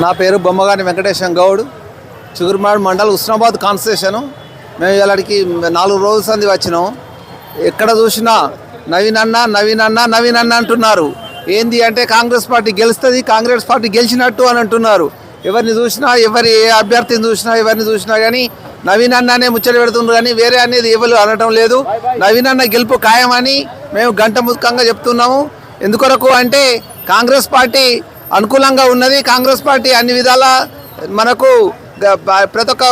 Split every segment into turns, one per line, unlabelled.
నా పేరు బొమ్మగాని వెంకటేశం గౌడ్. చిగురుమాడు మండల్ ఉస్నాబాద్ కాన్స్టేషను మేము ఇలాంటికి నాలుగు రోజుల సంది వచ్చినాం. ఎక్కడ చూసినా నవీన్ అన్న నవీన్ అన్న నవీన్ అన్న అంటున్నారు. ఏంది అంటే కాంగ్రెస్ పార్టీ గెలుస్తుంది కాంగ్రెస్ పార్టీ గెలిచినట్టు అని అంటున్నారు. ఎవరిని చూసినా ఎవరి ఏ అభ్యర్థిని చూసినా ఎవరిని చూసినా కానీ నవీన్ అన్ననే ముచ్చట పెడుతున్నారు కానీ వేరే అనేది ఎవరు అనటం లేదు. నవీన్ అన్న గెలుపు ఖాయమని మేము గంట ముఖంగా చెప్తున్నాము. ఎందుకొరకు అంటే కాంగ్రెస్ పార్టీ అనుకూలంగా ఉన్నది. కాంగ్రెస్ పార్టీ అన్ని విధాల మనకు ప్రతి ఒక్క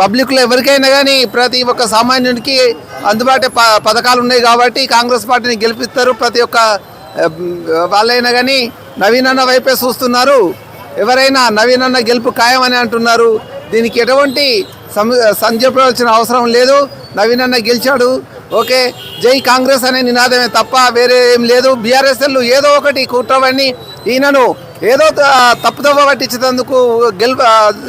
పబ్లిక్లో ఎవరికైనా కానీ ప్రతి ఒక్క సామాన్యునికి అందుబాటు ప పథకాలు ఉన్నాయి కాబట్టి కాంగ్రెస్ పార్టీని గెలిపిస్తారు. ప్రతి ఒక్క వాళ్ళైనా కానీ నవీనన్న వైపే చూస్తున్నారు. ఎవరైనా నవీనన్న గెలుపు ఖాయమని అంటున్నారు. దీనికి ఎటువంటి సం సంజపించాల్సిన అవసరం లేదు. నవీనన్న గెలిచాడు. ఓకే జై కాంగ్రెస్ అనే నినాదమే తప్ప వేరే ఏం లేదు. బీఆర్ఎస్ఎల్ ఏదో ఒకటి కుట్రవన్నీ ఈయనను ఏదో త- పట్టించినందుకు పట్టించేందుకు గెలుపు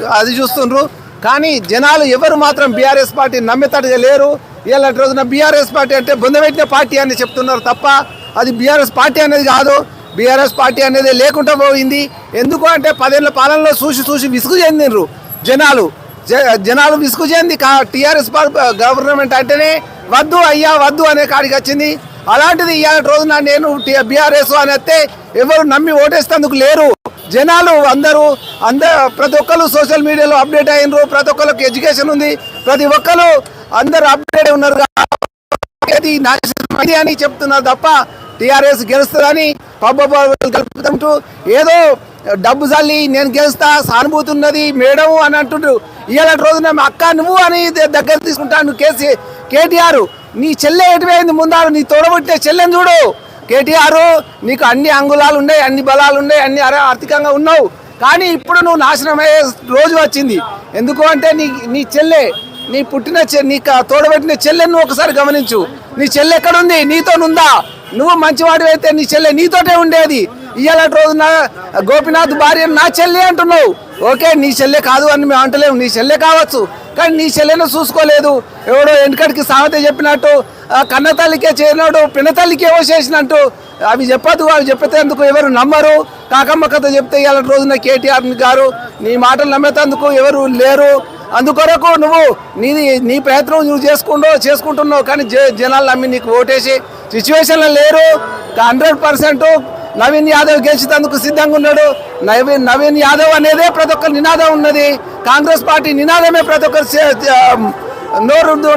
అది చూస్తుండ్రు. కానీ జనాలు ఎవరు మాత్రం బీఆర్ఎస్ పార్టీ నమ్మేటట్టుగా లేరు. ఇలాంటి రోజున బీఆర్ఎస్ పార్టీ అంటే బొందబెట్టిన పార్టీ అని చెప్తున్నారు తప్ప అది బీఆర్ఎస్ పార్టీ అనేది కాదు. బీఆర్ఎస్ పార్టీ అనేది లేకుండా పోయింది. ఎందుకు అంటే పదేళ్ళ పాలనలో చూసి చూసి విసుగు చెందినరు జనాలు. జనాలు విసుగుచేంది కా టీఆర్ఎస్ గవర్నమెంట్ అంటేనే వద్దు అయ్యా వద్దు అనే కాడికి వచ్చింది. అలాంటిది ఇవాళ రోజున నేను బీఆర్ఎస్ అని వస్తే ఎవరు నమ్మి ఓటేస్తేందుకు లేరు. జనాలు అందరూ అందరు ప్రతి ఒక్కరు సోషల్ మీడియాలో అప్డేట్ అయినరు ప్రతి ఒక్కరికి ఎడ్యుకేషన్ ఉంది. ప్రతి ఒక్కరు అందరు అప్డేట్ ఉన్నారు ఇది నాశనం అని చెప్తున్నారు తప్ప టీఆర్ఎస్ గెలుస్తుందని పబ్బలు కలుపుతుంటూ ఏదో డబ్బు చల్లి నేను గెలుస్తా సానుభూతి ఉన్నది మేడం అని అంటుండ్రు. ఇవాళ రోజున మా అక్క నువ్వు అని దగ్గర తీసుకుంటాను కేసీ కేటీఆర్. నీ చెల్లె ఎటువైంది ముందారు నీ తోడబుట్టే చెల్లెని చూడు. కేటీఆర్ నీకు అన్ని అంగుళాలు ఉన్నాయి అన్ని బలాలు ఉన్నాయి అన్ని ఆర్థికంగా ఉన్నావు. కానీ ఇప్పుడు నువ్వు నాశనం అయ్యే రోజు వచ్చింది. ఎందుకు అంటే నీ నీ చెల్లె నీ పుట్టిన నీ తోడబెట్టిన చెల్లెని నువ్వు ఒకసారి గమనించు. నీ చెల్లె ఎక్కడుంది? నీతోనుందా? నువ్వు మంచివాడు అయితే నీ చెల్లె నీతోటే ఉండేది. ఇవాళ రోజున గోపినాథ్ భార్య నా చెల్లె అంటున్నావు. ఓకే నీ చెల్లె కాదు అని మేము అంటలేము. నీ చెల్లె కావచ్చు కానీ నీ చెల్లెను చూసుకోలేదు. ఎవడో వెనుకడికి సామెత చెప్పినట్టు కన్నతల్లికే కన్న తల్లికే చేరినాడు పిన్న ఏవో చేసినట్టు అవి చెప్పదు అవి చెప్పేందుకు ఎవరు నమ్మరు. కాకమ్మ కథ చెప్తే ఇవాళ రోజున కేటీఆర్ గారు నీ మాటలు నమ్మేటందుకు ఎవరు లేరు. అందుకొరకు నువ్వు నీది నీ ప్రయత్నం నువ్వు చేసుకుంటూ చేసుకుంటున్నావు కానీ జ- జనాలు నమ్మి నీకు ఓటేసి సిచ్యువేషన్లో లేరు. హండ్రెడ్ పర్సెంట్ నవీన్ యాదవ్ గెలిచేందుకు సిద్ధంగా ఉన్నాడు. నవీన్ నవీన్ యాదవ్ అనేదే ప్రతి ఒక్కరు నినాదం ఉన్నది. కాంగ్రెస్ పార్టీ నినాదమే ప్రతి ఒక్కరు నోరు ఉంటూ